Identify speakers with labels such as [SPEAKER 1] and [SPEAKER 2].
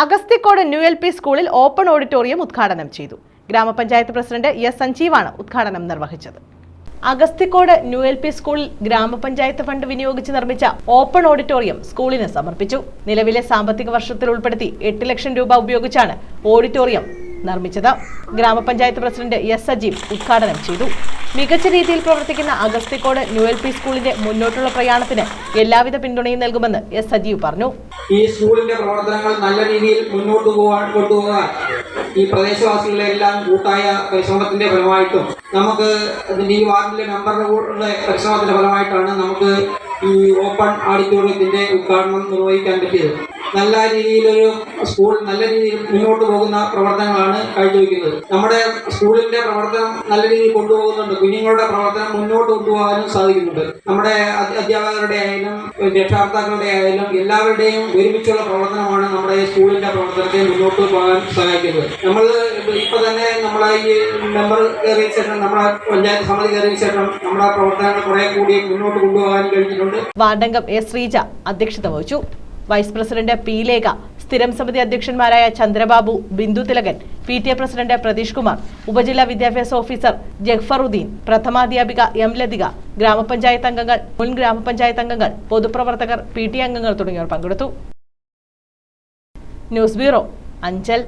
[SPEAKER 1] Agasthikode new L P സ്കൂളിൽ open auditorium ഉദ്ഘാടനം ചെയ്തു. ഗ്രാമപഞ്ചായത്ത് പ്രസിഡന്റ് എസ് സഞ്ജീവാണ് ഉദ്ഘാടനം നിർവഹിച്ചത്. അഗസ്തിക്കോട് ന്യൂ എൽ പി സ്കൂളിൽ ഗ്രാമപഞ്ചായത്ത് ഫണ്ട് വിനിയോഗിച്ച് നിർമ്മിച്ച ഓപ്പൺ ഓഡിറ്റോറിയം സ്കൂളിന് സമർപ്പിച്ചു. നിലവിലെ സാമ്പത്തിക വർഷത്തിൽ ഉൾപ്പെടുത്തി എട്ട് ലക്ഷം രൂപ ഉപയോഗിച്ചാണ് ഓഡിറ്റോറിയം നിർമ്മിച്ചത്. ഗ്രാമപഞ്ചായത്ത് പ്രസിഡന്റ് എസ് സജീവ് ഉദ്ഘാടനം ചെയ്തു. മികച്ച രീതിയിൽ പ്രവർത്തിക്കുന്ന അഗസ്തിക്കോട് ന്യൂ എൽ പി സ്കൂളിന്റെ മുന്നോട്ടുള്ള പ്രയാണത്തിന് എല്ലാവിധ പിന്തുണയും നൽകുമെന്ന് എസ് സജീവ് പറഞ്ഞു.
[SPEAKER 2] ഈ സ്കൂളിന്റെ പ്രവർത്തനങ്ങൾ നല്ല രീതിയിൽ മുന്നോട്ട് പോകാൻ കൊണ്ടുപോകാൻ ഈ പ്രദേശവാസികളുടെ എല്ലാം കൂട്ടായ പരിശ്രമത്തിന്റെ ഫലമായിട്ടും നമുക്ക് ഈ വാർഡിലെ മെമ്പറുടെ പരിശ്രമത്തിന്റെ ഫലമായിട്ടാണ് നമുക്ക് ഈ ഓപ്പൺ ഓഡിറ്റോറിയത്തിന്റെ ഉദ്ഘാടനം നിർവഹിക്കാൻ പറ്റിയത്. നല്ല രീതിയിലൊരു സ്കൂൾ നല്ല രീതിയിൽ മുന്നോട്ട് പോകുന്ന പ്രവർത്തനങ്ങളാണ് കാഴ്ചവെക്കുന്നത്. നമ്മുടെ സ്കൂളിന്റെ പ്രവർത്തനം നല്ല രീതിയിൽ കൊണ്ടുപോകുന്നുണ്ട്. കുഞ്ഞുങ്ങളുടെ പ്രവർത്തനം മുന്നോട്ട് കൊണ്ടുപോകാനും സാധിക്കുന്നുണ്ട്. നമ്മുടെ അധ്യ- അധ്യാപകരുടെ ആയാലും രക്ഷാകർത്താക്കളുടെ ആയാലും എല്ലാവരുടെയും ഒരുമിച്ചുള്ള പ്രവർത്തനമാണ് നമ്മുടെ സ്കൂളിന്റെ പ്രവർത്തനത്തെ മുന്നോട്ട് പോകാൻ സഹായിക്കുന്നത്. നമ്മൾ ഇപ്പൊ തന്നെ നമ്മളെ ഈ മെമ്പർ കയറിയ ശേഷം നമ്മുടെ പഞ്ചായത്ത് സമിതി കയറിയ ശേഷം നമ്മുടെ പ്രവർത്തനങ്ങൾ കുറെ കൂടി മുന്നോട്ട് കൊണ്ടുപോകാൻ കഴിഞ്ഞിട്ടുണ്ട്.
[SPEAKER 1] വാർഡംഗം എ ശ്രീജ അധ്യക്ഷത വഹിച്ചു. വൈസ് പ്രസിഡന്റ് പി ലേഖ സ്ഥിരം സമിതി അധ്യക്ഷന്മാരായ Chandrababu Bindu Thilakan P T A president Pratheesh Kumar ഉപജില്ലാ വിദ്യാഭ്യാസ ഓഫീസർ ജഗ്ഫറുദ്ദീൻ പ്രഥമാധ്യാപിക എം ലതിക ഗ്രാമപഞ്ചായത്ത് അംഗങ്ങൾ മുൻ ഗ്രാമപഞ്ചായത്ത് അംഗങ്ങൾ പൊതുപ്രവർത്തകർ പി ടി അംഗങ്ങൾ തുടങ്ങിയവർ പങ്കെടുത്തു. News bureau Anchal.